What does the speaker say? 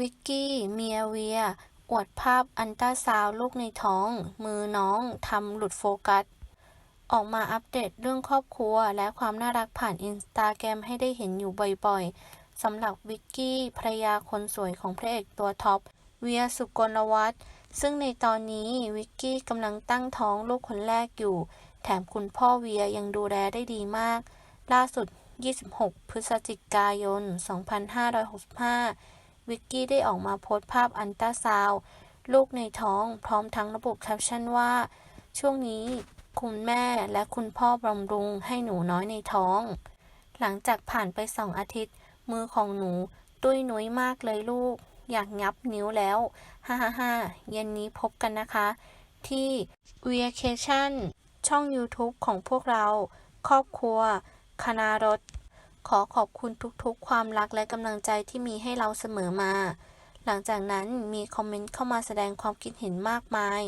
วิกกี้ เมียเวีย อวดภาพอันตราซาวลูกในท้อง มือน้องทำหลุดโฟกัส ออกมาอัปเดตเรื่องครอบครัวและความน่ารักผ่านอินสตาแกรมให้ได้เห็นอยู่บ่อยๆสำหรับวิกกี้ภรรยาคนสวยของพระเอกตัวท็อป เวียสุกลวัฒน์ซึ่งในตอนนี้วิกกี้กำลังตั้งท้องลูกคนแรกอยู่ แถมคุณพ่อเวียยังดูแลได้ดีมาก ล่าสุด 26 พฤศจิกายน 2565 วิกกี้ได้ออกมาโพสต์ภาพอันตราซาวลูกในท้องพร้อมทั้งระบุแคปชั่นว่า ช่วงนี้คุณแม่และคุณพ่อบำรุงให้หนูน้อยในท้อง หลังจากผ่านไปสองอาทิตย์ มือของหนูตุ้ยนุ้ยมากเลยลูก อยากงับนิ้วแล้วฮ่าฮ่าฮ่าเย็นนี้พบกันนะคะ ที่ v i a c a t i o n ช่อง YouTube ของพวกเรา ครอบครัว คณารถ ขอขอบคุณทุกๆ ความรักและกำลังใจที่มีให้เราเสมอมา หลังจากนั้นมีคอมเมนต์เข้ามาแสดงความคิดเห็นมากมาย